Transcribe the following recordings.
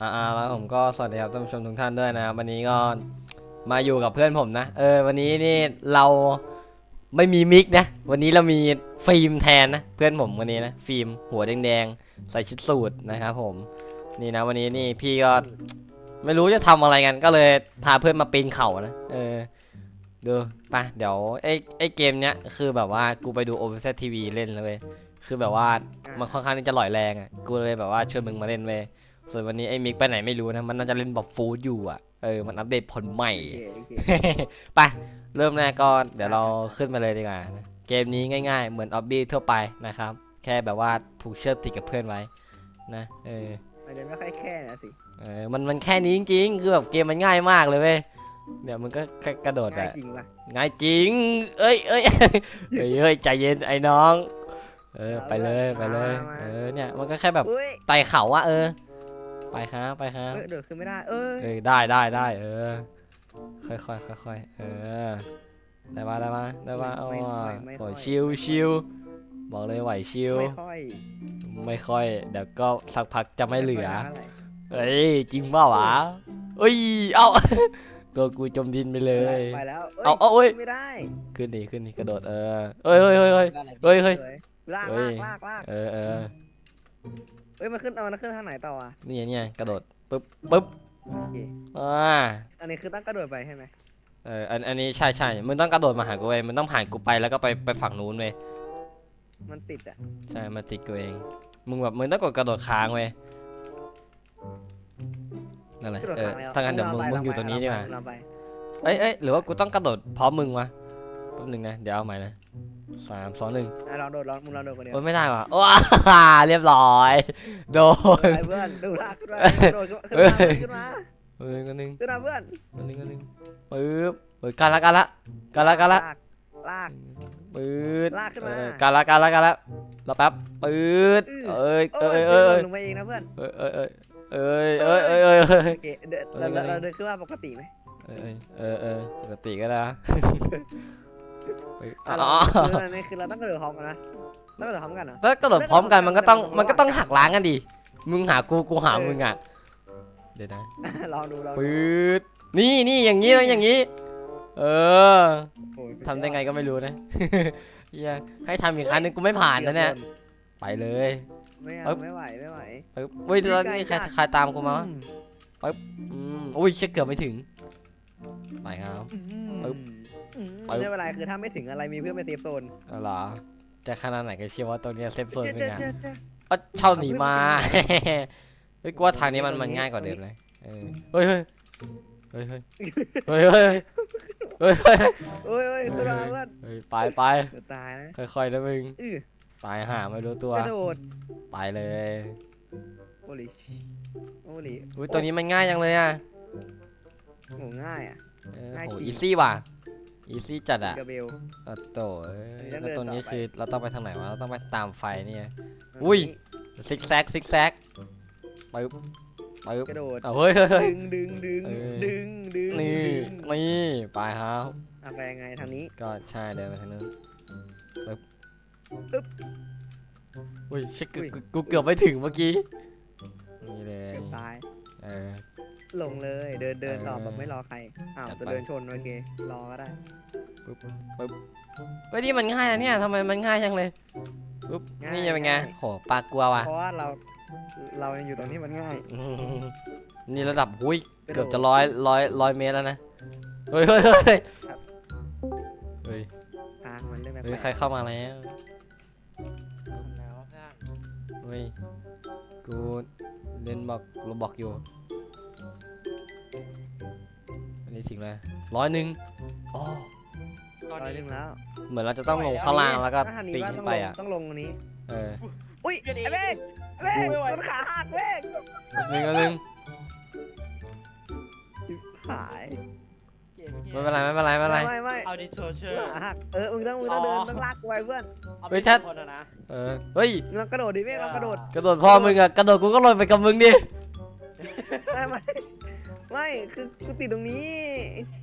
อ่าๆแล้วผมก็สวัสดีครับท่านผู้ชมทุกท่านด้วยนะครับวันนี้ก็มาอยู่กับเพื่อนผมนะ เออ วันนี้นี่เราไม่มีมิกนะ วันนี้เรามีฟิล์มแทนนะ เพื่อนผมวันนี้นะ ฟิล์มหัวแดงๆ ใส่ชุดสูทนะครับผม นี่นะวันนี้นี่พี่ก็ไม่รู้จะทำอะไรกัน ก็เลยพาเพื่อนมาปีนเขานะ เออ ดูไปเดี๋ยวไอ้ไอ้เกมเนี้ยคือแบบว่ากูไปดู o p e n s e t TV เล่นแล้วเว้ยคือแบบว่ามันค่อนข้างที่จะหล่อยแรงอะ กูเลยแบบว่าชวนมึงมาเล่นเว้ย ส่วนวันนี้ไอ้มิกไปไหนไม่รู้นะ มันน่าจะเล่นแบบฟูดอยู่อะ เออ มันอัปเดตผลใหม่โอเคโอเคไป เริ่มแรกก็เดี๋ยวเราขึ้นมาเลยดีกว่านะเกมนี้ง่าย ๆ เหมือนออบบี้ทั่วไปนะครับ แค่แบบว่าผูกเชือกติดกับเพื่อนไว้ นะ เออ มันจะไม่ค่อยแค่นะสิเออ มันมันแค่นี้จริงๆ คือแบบเกมมันง่ายมากเลยเว้ย เดี๋ยวมันก็แค่กระโดดง่ายอะจริงป่ะง่ายจริง เอ้ยเอ้ยเอ้ยเอ้ยใจเย็นไอ้น้อง เออ ไปเลย ไปเลย เออ เนี่ย มันก็แค่แบบเอ้ยไต่เขาอะเออ ไปครับไปครับ เอ้ยเดินขึ้นไม่ได้ เอ้ยเออได้ได้ได้เออ ค่อยค่อยค่อยค่อยๆเออ ได้มาได้มาได้มาเอาว่ะโอ้ชิวชิวบอกเลยไหวชิวไม่ค่อย ไม่ค่อย เดี๋ยวก็สักพักจะไม่เหลือค่ยท่าไหร่เฮ้ยจริงเปล่าวะเอ้ยเอ้าตัวกูจมดินไปเลย ไปแล้ว เอาเอาเอ้ยไม่ได้ ขึ้นดิขึ้นดิกระโดดเออเอ้ยเฮ้ยเฮ้ยเฮ้ยเฮ้ยเฮ้ยสวยลากเฮ้ลายกลากลากเออเออ เอ้ยมันขึ้นเอามันขึ้นทางไหนต่ออะนี่ไงเนี่ยกระโดดปึ๊บปึ๊บโอเคอ่าอันนี้คือต้องกระโดดไปใช่ไหมเอออันอันนี้ใช่ใช่มึงต้องกระโดดมาหากูเว้ยมึงต้องผ่านกูไปแล้วก็ไปไปฝั่งนู้นเว้ยมันติดอะใช่มาติดกูเอง มึงแบบมึงต้องกดกระโดดค้างเว้ยนั่นแหละกระโดดเออทางแล้วถ้างั้นเดี๋ยวมึงลมึงไปอยู่ตรงนี้ดีกว่าลไปเอ้ยเอ้ยหรือว่ากูต้องกระโดดพร้อมมึงวะแป๊บนึงนะ เดี๋ยวเอาใหม่นะสามสองหนึ่งอะลองโดดลองมึงลองโดดคนเดียวโอ้ยไม่ได้ว่ะว้าเรียบร้อย โดน ไปเพื่อนดูลากขึ้นมาโดดขึ้นเอ้มายขึ้นมาเอ้ยกันหนึ่งขึ้นมาเพื่อนกันหนึ่งกันหนึ่งปึ๊บเอ้ยกันละกันละกันละกันละลากลากปืดลากขึ้นมา เออกันละกันละกันละรอแป๊บปืดอื้อเอ้ยโอ้เอ้ยยเอ้ยเอ้ยลงมาเองนะเพื่อนเอ้ยเอ้ยเอ้ยเอ้ยเอ้ยเอ้ยเอ้ยเอ้ยโอเคเดินเราเราเราเดินขึ้นมาปกติไหมเอ้ยเออเออปกติก็ได้นะ เอ้ยอะอ๋เราอคืออันนี้คือเราต้องกระโดดพร้อมกันนะต้องกระโดดพร้อมกันเหรอถ้ากระโดดพร้อมกันมันก็ต้องมันก็ต้องหักล้างกันดิมึงหากูกูหามึงอะเดี๋ยวนะลองดูลองดูปืดนี่นี่อย่างนี้ต้องอย่างนี้ เออโอ้ยทำได้ไงก็ไม่รู้นะเหี้ยให้ทำอีกครั้งหนึงกูไม่ผ่านนะเนี่ยไปเลยไม่ปึ๊เอาบไม่ไหวไม่ไหวปึ๊บอุ้ยแล้วนี่ใครใครตามกูมาวะอืมอืมอุ้ยเช็คเกือบไม่ถึง ไปครับ ปึ๊บไม่เป็นไรคือถ้าไม่ถึงอะไรมีเพื่อนไปเซฟโซนเอาเหรอจะขนาดไหนก็เชื่อว่าตัวนี้เซฟโซนเป็นไงเจ๊เอช่าหนีมา เฮ้ยกว่าทางนี้มันมันง่ายกว่าเดิมเลยเฮ้ยเฮ้ยเฮ้ยเฮ้ยเฮ้ยเฮ้ยเฮ้ยเฮ้ยเอ้ยตัฮ้ยไปไปเายวตายนะค่อยๆนะมึงตายหาไม่รู้ตัวไปเลยโอลิโอลิอุ้ยตัวนี้มันง่ายจังเลยอะ โหง่ายอะ เออง่ายโหจริงอีซี่ว่ะอีซี่จัดอะกระเบล โอ้โตเอ้ยอันนี้ต้องแล้วตรงนี้เดินต่อไป คือเราต้องไปทางไหนวะเราต้องไปตามไฟเนี่ย อุ้ย ซิกแซกซิกแซกปึ๊บปึ๊บกระโดด เอาเฮ้ยเฮ้ยเฮ้ย ดึงดึงดึงเออ ดึงดึงนี่ดึงนี่ไปครับอะไปยังไงทางนี้ ก็ใช่เดินไปทางนู้นปึ๊บปึ๊บอุ้ยชิคอุ้ยกูกูเกือบไม่ถึงเมื่อกี้นี่เลยเกือบตาย เออลงเลย เดินเดินต่อเออแบบไม่รอใครอ้าวจัดจะไปเดินชนโอเครอก็ได้ปึ๊บปึ๊บเฮ้ยนี่มันง่ายนะเนี่ยทำไมมันง่ายจังเลยปึ๊บง่ายนี่เป็นไงง่ายโหปลากลัวว่ะเพราะว่าเราเรายังอยู่ตรงนี้มันง่ายอืมนี่ระดับหุ้ยกระโดดเกือบจะร้อยร้อยร้อยเมตรแล้วนะเฮ้ยเฮ้ยเฮ้ยครับเฮ้ยทางมันเรื่องแปเฮ้ยลกใครเข้ามาแล้วแล้วเพื่อนเฮ้ยกูเล่นบอกรูบอกอยู่ นนี้ถึงแล้วร้อยหนึ่งอ๋อตอนร้อยนี้หนึงแล้วเหมือนเราจะต้องลงข้างล่างแล้วก็ถ้าทางปีนว่าขึ้ต้อนงไปลงอะ ต้องลงอันนี้ เอออุ้ยเดี๋ยวนี้ไอ้เบ้งไอ้เบ้งไม่ไหวต้นขาหักเบ้งหนึ่งอันหนึ่งหายเกมไม่เป็นไรไม่เป็นไรไม่เป็นไร ไม่ไม่เอาดิโซเชอร์ขาหักเออมึงต้องมึงต้องเดินต้องลากกูไว้เพื่อนเอาเฮ้ไปยชัด คนอะนะเออเฮ้ยมึงกระโดดดิเบ้งเรากระโดดกระโดดพ่อมึงอะกระโดดกูก็ลงไปกับมึงดิไม่ไม่ ไม่คือกูติดตรงนี้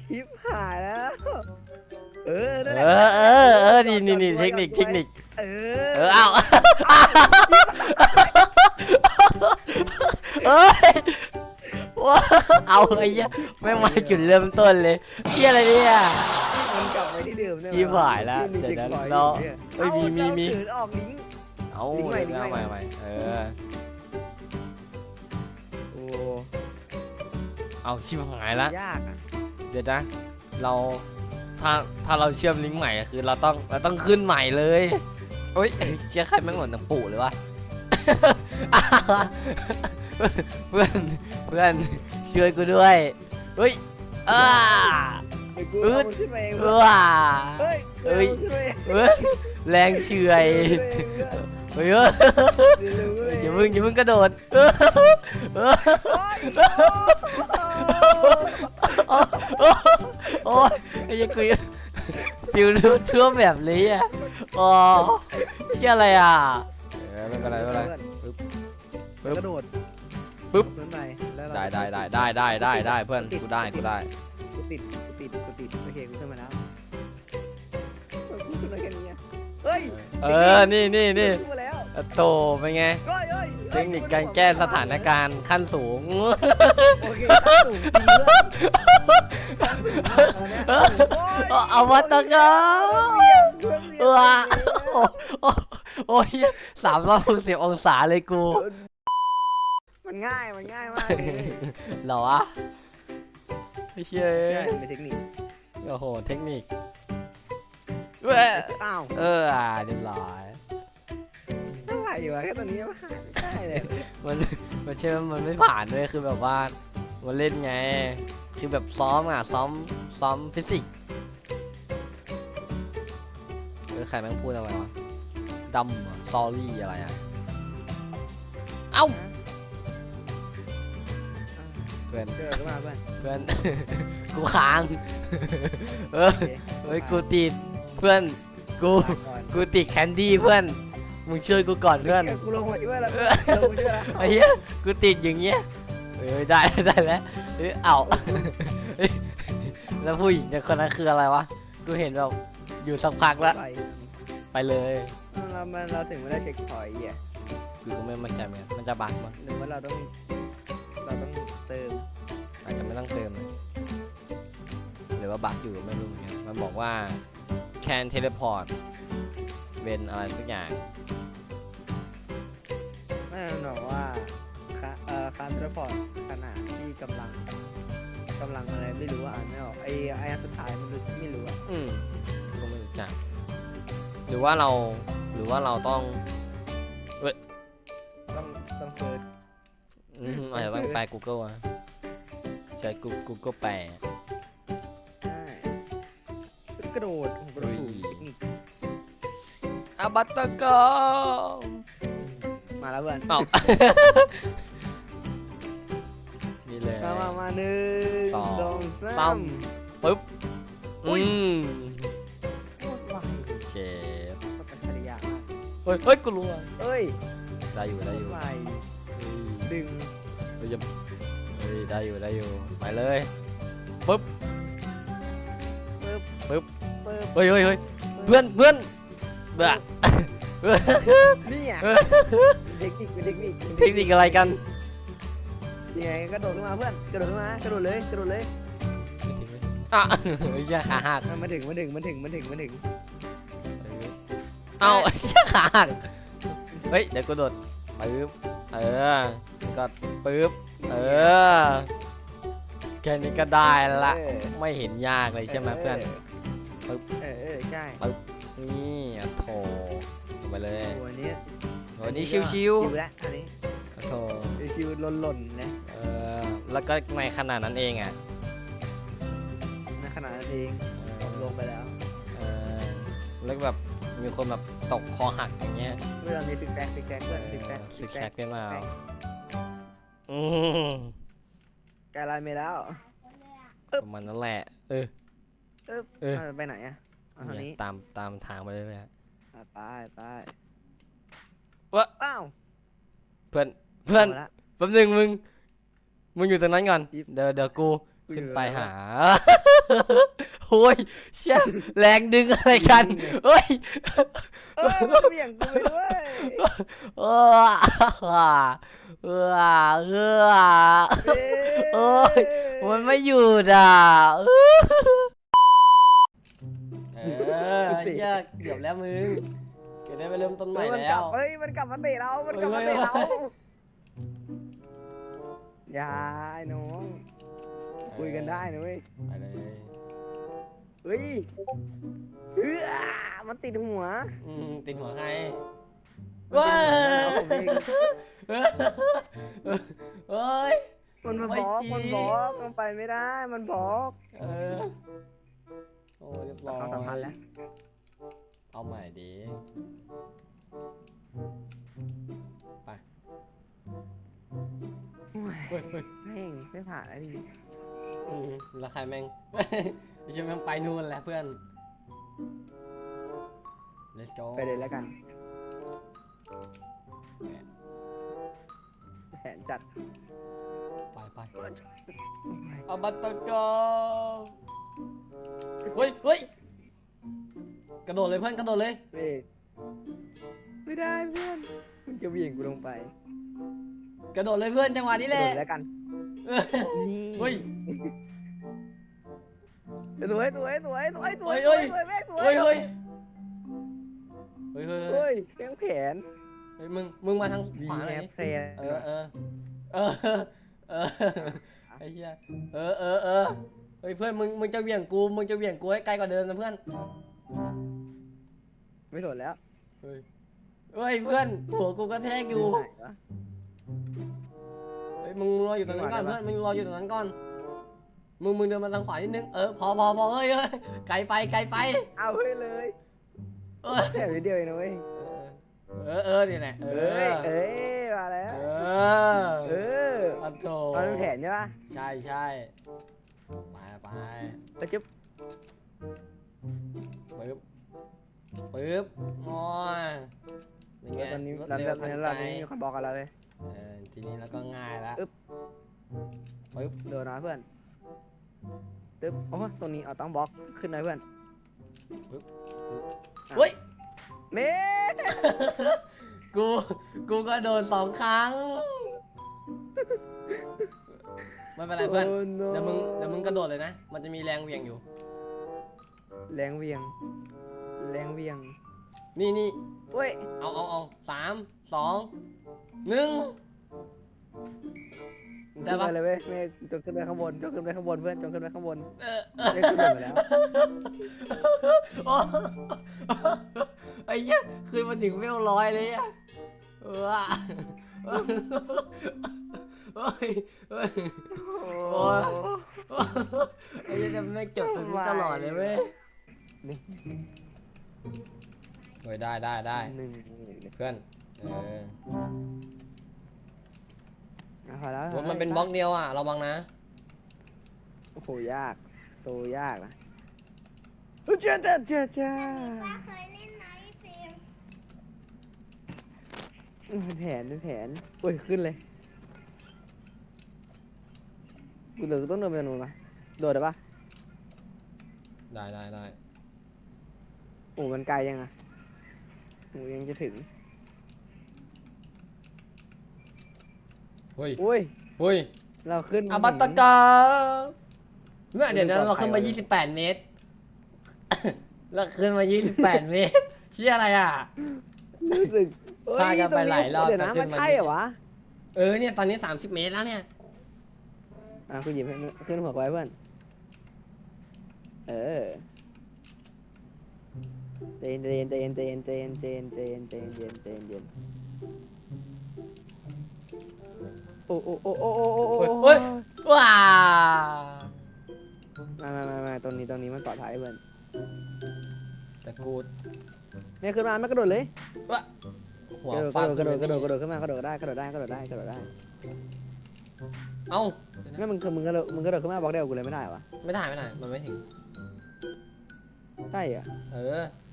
ชิปหายแล้ว เออนั่นเอแหละอเออเออนี่นี่นี่เทคนิคเทคนิค เออเออเอาเฮ้ยว้าเอาไอ้เหี้ยไม่งมาจุดเริ่มต้นเลยเหี้ยอะไรเนี่ย มันกลับไปที่เดิมได้ไหมชิบหายแล้วที่เดี๋ยวนะช็คพอเราอยู่นี่เอ้ยมีมีมีเอ้าเราถือออกลิงก์ เอาลิงก์ใหม่เดี๋ยวเอาลิงก์ใหม่ใหม่ใหม่เออโอ้ เอาชิบหายละ ยากอะเดี๋ยวนะ เราถ้าถ้าเราเชื่อมลิงก์ใหม่อะคือเราต้องเราต้องขึ้นใหม่เลยโอ้ยเชื่อใครแม่งเหมือนหนังปู่เลยวะ เพื่อนเพื่อนช่วยกูด้วยเฮ้ยอ้า เดี๋ยวกูอึเอาดมันขึ้นไปเองว้าเฮ้ยเอ้ยกูเอามันขึ้นไปเองเฮ้ยแรงเฉื่อยเฮ้ยเฮ้ยเดี๋ยวอย่ามึงอย่ามึงกระโดดเออเออ โอ้ยไอ้ยังคุยฟิวรู้ทั่วแบบนี้อะอ๋อเชื่ออะไรอะเออไม่เป็นไรไม่เป็นไร ปึ๊บปึ๊บกระโดดปึ๊บเหมือนไปแล้วเราได้ได้ได้ได้ได้ได้ได้เพื่อนกูได้กูได้กูติดกูติดกูติดโอเคกูขึ้นมาแล้วเออกูขึ้นมาแค่นี้อะเฮ้ยเออนี่นี่นี่ขึ้นมาแล้วอะโตเป็นไง เฮ้ยเฮ้ย เทคนิคการแก้สถานการณ์ขั้นสูง โอเคตั้งสูงจริงด้วยตั้งสูงมากแล้วเนี่ยเอาเอาวัตกรรมเออว้าโอ้โอ้โอ้ยสามร้อยหกสิบองศาเลยกูมันง่าย มันง่ายมากเลยเหรอวะไม่เชื่อใช่เป็นเทคนิคโอ้โห เทคนิคเว้ยอ้าว เอออ่าเรียบร้อย อะไรวะแค่ตอนนี้มันหายไม่ได้เลยมันมันเชื่อมันไม่ผ่านด้วยคือแบบว่ามันเล่นไง คือแบบซ้อมอะซ้อมซ้อมฟิสิกส์เออใครแม่งพูดอะไรวะดำซอรี่อะไรอะเอ้าเพื่อนเจอขึ้นมาเพื่อนเพื่อน กูค้างเออโอเคเฮ้ยกูติดเพื่อนกูก่อนกูติดแคนดี้เพื่อน มึงช่วยกูก่อนเพื่อน กูลงมาช่วยแล้วเออลงมาช่วยแล้วไอ้เหี้ย กูติดอย่างเงี้ยเออได้ได้แล้วเอ้ยเอาเฮ้ยแล้วผู้หญิงเนี่ยคนนั้นคืออะไรวะ กูเห็นแบบอยู่สักพักแล้ว ไปไปเลย เรามันเราถึงไม่ได้เช็คพอยต์อะกูก็ไม่มั่นใจเหมือนกันมันจะบักมั้งหรือว่าเราต้องเราต้องเติมอาจจะไม่ต้องเติมเลยหรือว่าบักอยู่ไม่รู้เหมือนกันมันบอกว่า can teleport เป็นอะไรสักอย่างไม่มันบอกว่าค่าเอ่อคาร์ดพอร์ตขนาดที่กำลังกำลังอะไรไม่รู้ว่าอ่านไม่ออกไอ้ไอ้อันสุดท้ายมันรู้ไม่รู้อะอืมก็ไม่รู้จัก หรือว่าเราหรือว่าเราต้องต้องต้องเซิร์ช อืมอาจจะต้องแปล Google อะใช้ Google Google แปล ใช่กระโดดโอ้โหกระโดด อาบัตตกอมมาแล้วเพื่อนเอ้านี่เลย มามามาหนึ่งสองสองสาสามมปึ๊บอืมโคตรไวเชฟก็เป็นภรรยามากเฮ้ยเฮ้ยกูรู้อะเอ้ยได้อยู่โคได้ตอรยู่ไวเฮ้ยดึงเฮ้ยอย่าเฮ้ยได้อยู่ได้อยู่ไปเลยปึ๊บปึ๊บปึ๊บปึ๊บเฮ้ยเฮ้ยเฮ้ยเพื่อนเพื่อน เบ้อเพื่อนนี่อะเออเทคนิคเป็นเทคนิคเป็นเทคนิคอะไรกันยังไงกระโดดขึ้นมาเพื่อนกระโดดขึ้นมากระโดดเลยกระโดดเลยอะเฮ้ยอย่าขาหักอะมาถึงมาถึงมาถึงมาถึงมาถึงเอาเชี่ยขาหักเฮ้ยเดี๋ยวกูโดดปึ๊บเออก็ปึ๊บเออแค่นี้ก็ได้ละเออไม่เห็นยากเลยใช่ไหมเพื่อนปึ๊บเออเออใช่นี่ นนี้ก็ชิวชิวแล้วอันนี้ๆอะโถชิวๆหล่นๆนะเออแล้วก็ในขนาดนั้นเองอะในขนาดนั้นเองเอผมลองไปแล้ว เออแล้วแบบมีคนแบบตกคอหักอย่างเงี้ยเพื่อนมีซิกแซกซิกแซกเพื่อนซิกแซกซิกแซกขึ้นมาเอาอืมกลายลายเมแล้วประมาณนั้นแหละเออ เอ๊บเออเอาไปไหนอะเอาทางเนี่ยนี้ตามตามทางไปเรื่อยอะไปไป วะอ้าวๆเพื่อนเพื่อนาละ แป๊บนึงมึง มึงอยู่ตรงนั้นก่อน จิ๊บ เดี๋ยวเดี๋ยวกูกูขึ้นอยู่ไปแล้วหาโอ้ยเชี่ยแรงดึงอะไรกันเฮ้ย เออมันเบี่ยงกูไปด้วยเออเอเออ เออโอ้ยมันไม่หยุดอะเออเออเหี้ยเกือบแล้วมึง เกือบได้ไปเริ่มต้นใหม่เฮ้ยนแล้กบว เฮ้ยมันกลับมาเตะเรา มันกลับมาเฮ้เตะยเราเฮ้ย อย่าไอ้น้องคุยกันได้นะเว้ย ไปเลยเฮ้ยเฮ้ยมันติดหัวอืมติดหัวใครมันว้าติดหัวผมเองเฮ้ย มันมาไม่บอกจริงมันบอกมันไปไม่ได้ มันบอกเออโอ้เรียบร้อยเอาสามพันแล้ว เอาใหม่ดีไปโอ้ยเฮ้ยเฮ้ยแม่งไม่ผ่านแล้วดิอืมแล้วใครแม่ง ไม่ใช่แม่งไปนู่นแหละเพื่อน let's go ไปเลยแล้วกันแผนจัดไปไปอาบัตตกอเฮ้ยเฮ้ย กระโดดเลยเพื่อนกระโดดเลยเบรกไม่ได้เพื่อนมันจะเหวี่ยงกูลงไปกระโดดเลยเพื่อนจังหวะนี้กแหระละโดดแล้วกันเออนี่เฮ้ย สวยสวยสวยสวยสวยเฮ้สวยย สวยแม่งสวยเฮ้ยเฮ้ยเฮ้ยเฮ้ยเฮ้ยเฮ้ยแข้งแขนเฮ้ยมึงมึงมาทางดีขวาหน่แฮอยปเพลเออเออเออเออไอ้เหี้ยเออเออเออเฮ้ยเพื่อนมึงมึงจะเหวี่ยงกูมึงจะเหวี่ยงกูให้ไกลกว่าเดิมนะเพื่อน ไม่สนแล้วเฮ้ยเฮ้ยเพื่อนหัวกูก็แทกอยู่ไหนวะเฮ้ยมึงรออยู่ตรงนั้นก่อนไม่เพื่อนไหวแล้วมึงรออยู่ตรงนั้นก่อนมึงมึงเดินมาทางขวานิดนึงเออพอพอพอเฮ้ยเฮ้ยไกลไปไกลไปเอาเฮ้ยเลยเออแค่นิดเดียวเองนะเว้ยเออเออนี่แหละเอเอ้ยอเอ้ยมาแล้วเออเอออันโถมันเป็นแผนใช่ปะใช่ใช่ไปไปตะจิ๊บปึ๊บ ปึ๊บโอ้ยเป็นไงตอนนี้รวดตอนเร็นี้วตอนทันนี้ใจเราไม่มีคนบอกกับเราเลย เออทีนี้แล้วก็ง่ายแล้วอึ๊บปึ๊บโดนนะเพื่อนตึ๊บโอ้ตรงนี้เอาต้องบล็อกขึ้นหน่อยเพื่อนเฮ้ย เมกู กูก็โดนสองครั้ง ไม่เป็นไรเพื่อนโโเดี๋ยวมึง เดี๋ยวมึงกระโดดเลยนะ มันจะมีแรงเหวี่ยงอยู่ แรงเหวียง แรงเวียงนี่นี่เว้ยเอาเอาเอาสามสองหนึ่งได้ปะไปเลยเว้ยเมฆจงขึ้นไปข้างบนจงขึ้นไปข้างบนเพื่อนจงขึ้นไปข้างบนเออเมฆขึ้นไปแล้วโอ้ไอ้เหี้ยคืนมาถึงเวลร้อยเลยอะเออโอ้ยโอ้ยโอ้ยไอ้เหี้ยจะไม่จบตรงนี้ตลอดเลยเว้ย เฮ้ยได้ได้ได้หนึ่งเพื่อนเอออะพอแล้วรถมันเป็นบล็อกเดียวอะระวังนะโอ้โหยากโตยากนะเฮ้ยเจ้าเจ้าเจ้าเจ้าเคยเล่นไหมเฟรมเป็นแผนเป็นแผนโอ้ยขึ้นเลยกูเหลือต้องเดินไปตรงนู้นปะโดดได้ปะได้ได้ได้ โอ้มันไกลยังอะโอ้ยังจะถึงเฮ้ยอุ้ย เฮ้ยเราขึ้นอาบัตตกาเนี่ยเดี๋ยวนะเราขึ้นมา 28 เมตร เราขึ้นมา 28 เมตรเชี่ยอะไรอะ รู้สึกเอ้ยพากันไปหลายรอบเดี๋ยวนะแต่ขึ้มันนมา ใช่เหรอวะเออเนี่ยตอนนี้ 30 เมตรแล้วเนี่ย อะกูหยิบให้มึงขึ้นหัวไว้เพื่อน เออ เจนเจนเจนเจนเจนเจนเจนเจนเจนเจนเจนโอ้โอ้โอ้โอ้โอ้โอ้โอ้เฮ้ยว้ามามามามาตรงนี้ตรงนี้มันปลอดภัยเพื่อนแต่กูเนี่ยขึ้นมาไม่กระโดดเลยว่าหัวกระโดดฟาดกระโดดกระโดดกระโดดกระโดดดขึ้นมากระโดดได้กระโดดได้กระโดดได้กระโดดได้เอ้าไม่มึงมึงกระโดดมึงกระโดดขึ้นมาบล็อกเดียวกูเลยไม่ได้วะไม่ได้ไม่ได้มันไม่ถึงใช่เหรอเออเดี๋ยว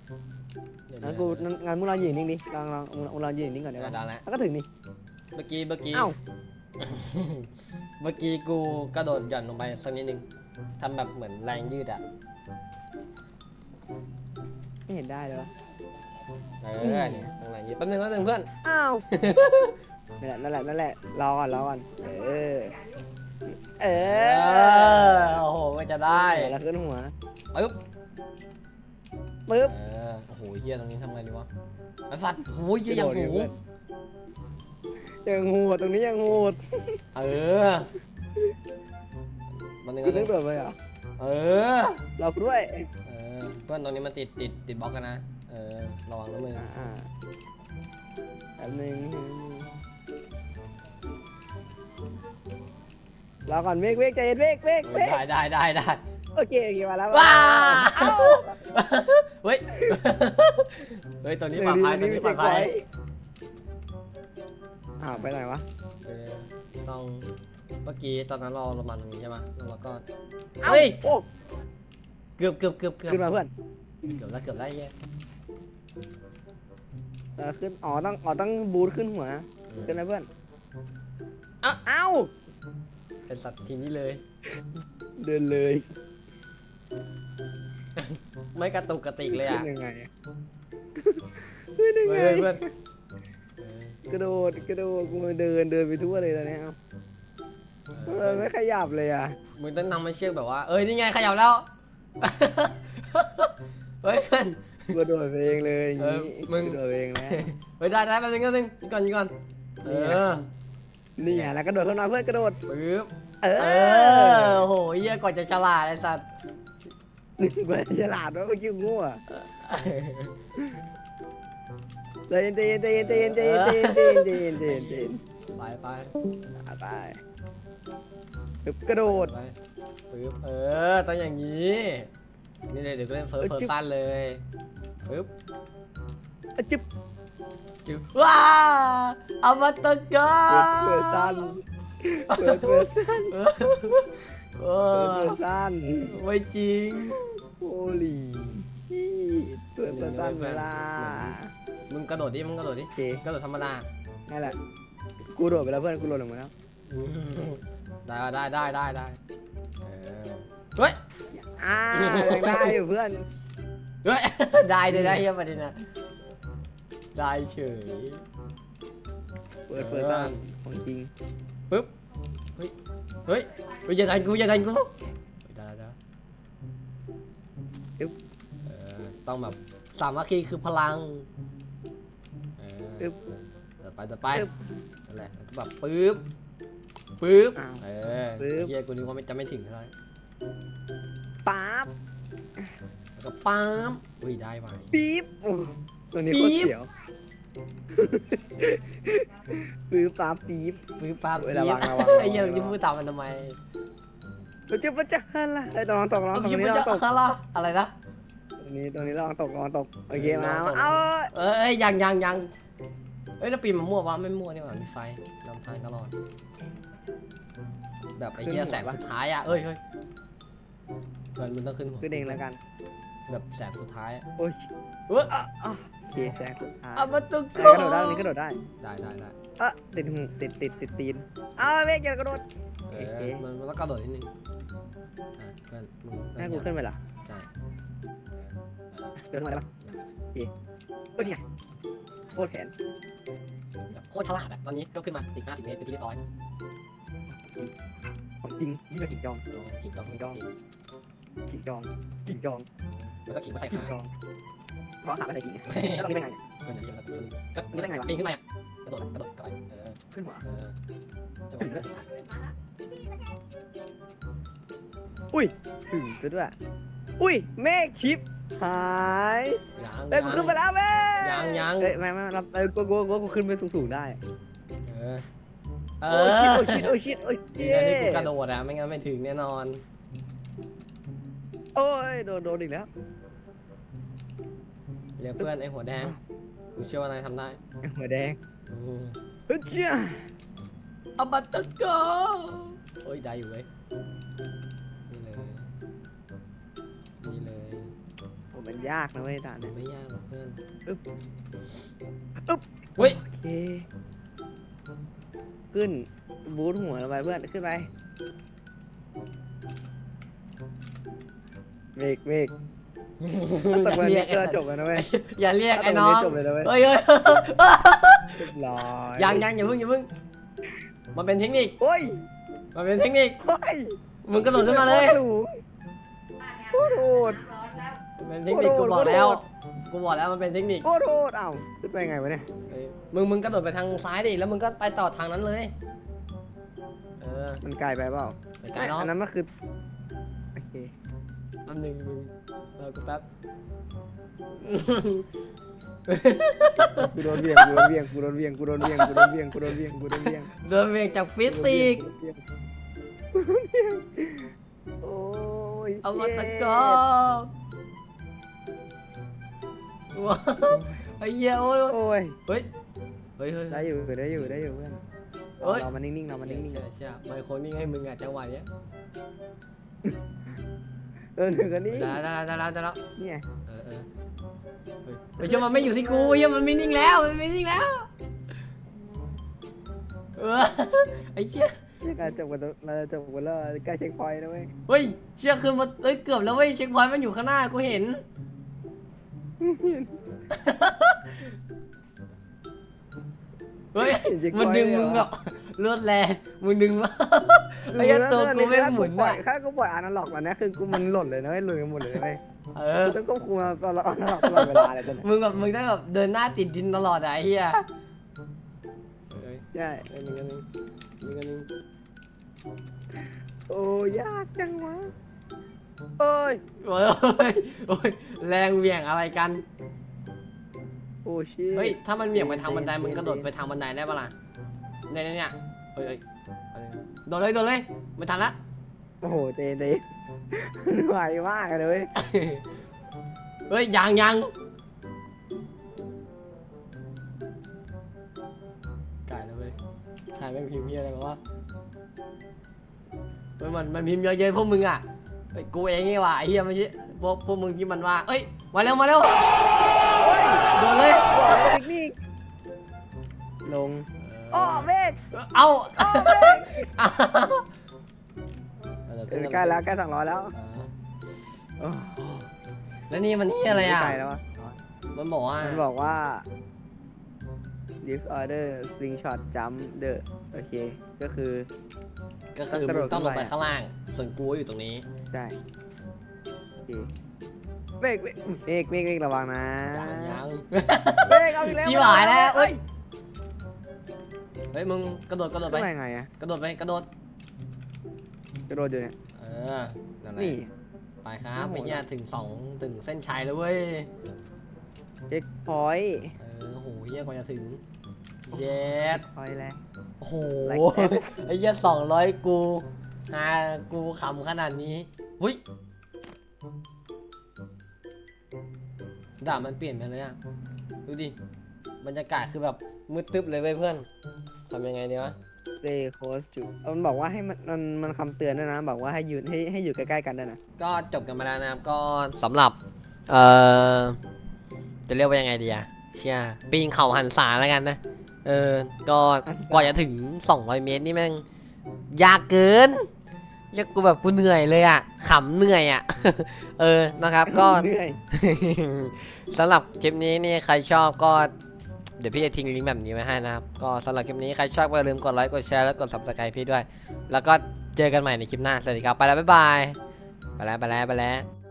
งั้นกูงั้นงั้นมึงลองยืนนิ่งดิลองลองมึงมึงลองยืนนิ่งก่อนเดี๋ได้ยวปะดังแล้วแล้วก็ถึงนี่เมื่อกี้เมื่อกี้เอ้าเมื่อกี้กูกระโดดหย่อนลงไปสักนิดนึงทำแบบเหมือนแรงยืดอะไม่เห็นได้เลยวะเออเนี่ยตรงแรงยืดแป๊บนึงแป๊บนึงเพื่อนอ้าวนั่นแหละนั่นแหละนั่นแหละรอก่อนรอก่อนเออเอเอออโอ้โหก็จะได้แล้วขึ้นหัวปึ๊บ ปึ๊บเออโอ้โหเฮียตรงนี้ทำไงดีวะไอ้สัตว์โอ้ยเฮียอย่างหูยังโหดตรงนี้ยังโหดเออมันนึงกูก็นึกแบบเลยเหรอะเออ เราด้วยเออเพื่อนตรงนี้มันติดติดติดบล็อกกันนะ เออระวังนะมึงอ่าแป๊บนึงรอก่อนเวกเวกใจเย็นเวกเวกเอเวอกได้ได้ได้ได้โอเคโอเคมาแล้วว้า เอ้าเฮ้ย เฮ้ยตัวนี้ปลอดภัยตัวนี้ปลอดภัยอ้าวไปไหนวะเออต้องเมื่อกี้ตอนนั้นเราเรามาตรงนี้ใช่ไหมแล้วก็เอ้าเฮ้ย โอ้เกือบเกือบเกือบเกือบขึ้นมาเพื่อนเกือบแล้วเกือบแล้วไอ้เหี้ยเออขึ้นอ๋อต้องอ๋อต้องบูทขึ้นหัวขึ้นนะเพื่อนอะเอ้าเป็นสัตว์ทีนี้เลย เดินเลย ไม่กระตุกกระติกเลยขึ้อะนยังไงขึ้นยังเฮ้ไงยเพื่อนเออกระโดดกระโดดกูเดินเดินไปทั่วเลยตอนเนี้ยเอ้าเออไม่ขยับเลยอะมึงต้องนำมาเชือกแบบว่า เอ้ยนี่ไงขยับแล้ว เฮ้ยเพื่อน กระโดดไปเองเลยอย่างเอองี้มึง กระโดดไปเองแล้วเฮ้ยได้ได้แป๊บนึงแป๊บนึงนี่ก่อนนี่ก่อน เอนี่ไงอนี่ไงแล้วกระโดดขึ้นมาเพื่อนกระโดดปึ๊บ เอเอออโหเหี้ยกว่าจะฉลาดไอ้สัตว์ นี่เพื่อนฉลาดวะเมื่อกี้กูง่วงใจเย็นใจเย็นใจเย็นใจเย็นใจเย็นใจเย็นใจเย็นใจเย็นใจเย็นใจเย็นไปไปอะไปปึ๊บกระโดดไปปึ๊บเออต้องอย่างนี้ นี่เลยเดี๋ยวก็เล่นเฟิร์สเออเพอจิ๊บร์ซันเลยปึ๊บอะจิ๊บจิ๊บว้าเอามาตะกาเปิดซันเปิดเปิดสั้นเปิดซันไม่จริง โอ้ลีเปิดเปิดสั้นเวลามึงกระโดดดิ มึงกระโดดดิ โอเคกระโดดธรรมดา นั่นแหละ กูโดดไปแล้วเพื่อน กูโดดลงมาแล้ว ได้ได้ได้ได้ได้เออเฮ้ย อ่ายังได้อยู่เพื่อน เฮ้ย ได้เลยนะเฮียประเด็นนะได้เฉย เปิดเปิดสั้นของจริง ปึ๊บ เฮ้ย เฮ้ยเฮ้ยอย่าดันกูอย่าดันกูเฮ้ยได้ได้ ได้เออต้องแบบสามัคคีคือพลังเออปึ๊บเดี๋ยวไปเดี๋ยวไปปึ๊บนั่นแหละแล้วก็แบบปึ๊บปึ๊บอ้าวเออปึ๊บเฮียกูนึกว่าไม่จะไม่ถึงเท่าไหร่ปั๊บแล้วก็ปั๊มอุ้ยได้ไหม ปี๊บโอ้ตัวนี้ปี๊โคตรบเสียวปี๊บปั๊บปี๊บ ปึ๊บปั๊บเฮ้ยระวังปี๊บระวัง ไอ้เหี้ยระวังมึงจะพูดตามมันทำไม เราจะมันจะฮันละไอ้ยตรงนั้ตกลองตรงพี่นี้มันลองตกอะไรอะไรนะตรงนี้ตรงนี้ลองตกลองตกโอเคมาเอาเอ้ยยังยังยังเอ้ยแล้วปีนมามั่ววะไม่มั่วนี่หว่ามีไฟนำทางตลอด แบบไอ้เหี้ยแสงสุดท้ายอะเอ้ยเฮ้ยเพื่อนมึงต้องขึ้นหัวขึ้นเองแล้วกัน แบบแสงสุดท้ายโอ้ยเอ้ยอะอะโอเคแซงสุดท้ายเอามาตุกเอ้กระโดดได้นี้กระโดดได้ได้ได้ได้อะติดหูติดติดติดตีนเอาเมฆอย่ากระโดดเออมันมันต้องกระโดดนิดนึง อะเพื่อนมึงให้กูขึ้นไปเหรอใช่เดินทำไมล่ะโอเคโอ้ยนี่ไงโคตรแขนแบบโคตรฉลาดอะตอนนี้ก็ขึ้นมาอีก50เมตรเป็นที่เรียบร้อยของจริงนี่เป็นกิ่งจองโอ้ขิงต้องขิงต้องกิ่งจองกิ่งจองแล้วก็ขิงมาใส่กิ่งขาจองเพราะขาอะไรกิ่งแล้วตรงนี้เป็นไงเพื่อนจะเยี่ยมแล้วก็ปีนขึ้นมาอะกระโดดกระโดดกระโดดเออขึ้นหัวเออจังหวะนี้ อุ้ยถึงซะด้วย อุ้ยเมฆชิปหายยังเอ้ยกูขึ้นไปแล้วเมฆยังยังเอ้ยไม่ไม่รับเอ้ยกูกูกูกูขึ้นไปสูงๆได้เออเอโอ้ยอชิดโอ้ยชิดโอ้ยชิดดีโอ้ยนะที่กูชิดกระโดดอะไม่งั้นไม่ถึงแน่นอน โอ้ยโดนโดนอีกแล้วเรียกเพื่อนไอ้หัวแดง กูเชื่อว่านายทำได้หัวแดงอืมเฮ้ยเจ้าอาบัตตะโกโอ้ยได้อยู่เว้ยนี่เลย โอ้มันยากนะเว้ยด่านเนี่ยไม่ยากหรอกเพื่อนอึ๊บอึ๊บเฮ้ยโอเคขึ้นบูทหัวลงไปเพื่อนขึ้นไปเมฆเมฆอแต่ย่าวันเรียนี้กไอ้ก็สัตว์จบแล้วนะเว้ยอย่าเรียกไอ้ถ้าตน้รองจบเลยนะเว้ยเฮ้ยเฮ้ยเรียบร้อยยังยังอย่าเพิ่งอย่าเพิ่งมันเป็นเทคนิคโอ้ยมันเป็นเทคนิคโอ้ยมึงกระโดดขึ้นมาเลยโคตรโหดมัน เป็นเทคนิคกูบอกแล้ว กูบอกแล้วมันเป็นเทคนิคโคตรโหดเอ้าขึ้นไปไงวะเนี่ยเอ้ยมึงมึงกระโดดไปทางซ้ายดิแล้วมึงก็ไปต่อทางนั้นเลย เออมันไกลไปเปล่าไปไกลเนาะอันนั้นมันคือโอเคแป๊บหนึงมึงเออกูแป๊บ กูโดนเวียงกูโดนเวียงกูโดนเวียงกูโดนเวียงกูโดนเวียงกูโดนเวียงกูโดนเวียงเดินเวียงจากฟิสิกส์โอ้ยเอามาตะกเย้อบว้า วไอ้เหี้ยโอ้ยโอ้ยเฮ้ยเฮ้ยเฮ้ยได้อยู่ได้อยู่ได้อยู่เพื่อนเอ้ยเรามันนิ่งๆเรามันนิ่งใช่ใช่ไมโครนิ่งให้มึงอะจังหวะเนี้ยๆเออหนึ่งกันนี้ได้ได้ได้ได้ได้แล้วเนี่ยเออเออเฮ้ยเฮ้ยเชื่อมันไม่อยู่ที่กูเฮ้ยมันไม่นิ่งแล้วมันไม่นิ่งแล้วเออไอ้เหี้ยนี่การจบกันแล้วเราจะจบกันแล้วใกล้เช็คพอยต์แล้วเว้ยเฮ้ยเชื่อคืนมาเอ้ยเกือบแล้วเว้ยเช็คพอยต์มันอยู่ข้างหน้ากูเห็น เฮ้ยมันดึงมึงแบบเลือดแรงมึงดึงมาไอ้เหี้ยตัวกูไม่หมุนปล่ออะยถ้ากูปล่อยอนาล็อกแล้วเนี่ยคือกูมันหล่นเลยนะเว้ยหล่นกันหมดเลยเว้ยเออกูต้องควบคุมตลอดอนาล็อกตลอดเวลาเลยตอนนี้มึงแบบมึงได้แบบเดินหน้าติดดินตลอดอะไอ้เหี้ยเฮ้ยใช่เอ้ยมึงกันนึงมึงกันนึงโอ้ยากจังวะ โอ้ยโอ้ยโอ้ยแรงเหวี่ยงอะไรกัน โอ้ชิเฮ้ย ถ้ามันเหวี่ยงไปทางบันไดมึงกระโดดไปทางบันไดได้ปะล่ะเนี่ยเนี่ยเนี่ยเฮ้ยเฮ้ยอะไรเนี่ยโดดเลยโดดเลยไม่ทันละ โอ้โหเจเจไหวมากเลยเว้ยเฮ้ยยังยังไก่แล้วเว้ยใครแม่งพิมพ์เฮียอะไรมาว่าเฮ้ยมันมันพิมพ์เยอะเยอะพวกมึงอะ เฮ้ยกูเองนี่หว่าไอ้เฮียไม่ใช่พวกพวกมึงที่มันว่าเอ้ยมาเร็วมาเร็วโดดเลยเทคนิคลงอ้อเมฆเอาอ้อเมฆเอาเดี๋ยวเอขึ้นอกันใกล้แล้วใกล้สองร้อยแล้วอ่าโอ้แล้วนี่มันนี่อะไรอะใกล้แล้ววะมันบอกว่ามันบอกว่า disorder slingshot jump the โอเค ก็คือ ก็คือก็กระโดมึดงต้องลงไปขึ้นไปข้างล่าง ส่วนกูอยู่ตรงนี้ใช่โอเคเมฆเมฆเมฆเมฆเมฆระวังนะยังยังเมฆเอาอีกแล้วชิบหายแล้วเอ้ยเฮ้ยมึงกระโดดกระโดดไปขึ้นมายังไงอะกระโดดไปกระโดดกระโดดอยู่เนี่ยเออนั่นแหละนี่ไปครับโอ้โหไม่เนี่ยถึงสองถึงเส้นชัยแล้วเว้ยเช็คพอยต์เออโหเฮียกว่าจะถึง เย็ดพอยต์แล้ว โอ้โห Like that ไอ้เหี้ยสองร้อยกูหากูขำขนาดนี้หุ้ยดาบมันเปลี่ยนไปเลยอะดูดิ บรรยากาศคือแบบมืดตึ๊บเลยเว้ยเพื่อนทำยังไงดีวะเ a y close to เอามันบอกว่าให้มันมันมันคำเตือนด้วยนะ บอกว่าให้ยืนให้ให้อยู่ใกล้ๆกันด้วยนะ ก็จบกันมาแล้วนะครับ ก็สำหรับ เอ่อ จะเรียกว่ายังไงดีอะเชียปีนเขาหันษาแล้วกันนะ เออ ก็กว่าจะถึง 200 เมตรนี่แม่งยากเกินยากกูแบบกูเหนื่อยเลยอะขำเหนื่อยอะเออนะครับก็เหนื่อยสำหรับคลิปนี้นี่ใครชอบก็ เดี๋ยวพี่จะทิ้งลิงก์แบบนี้ไว้ให้นะครับ ก็สำหรับคลิปนี้ใครชอบก็อย่าลืมกดไลค์กดแชร์และกด subscribe พี่ด้วย แล้วก็เจอกันใหม่ในคลิปหน้าสวัสดีครับไปแล้วบ๊ายบายไปแล้วไปแล้วไปแล้ว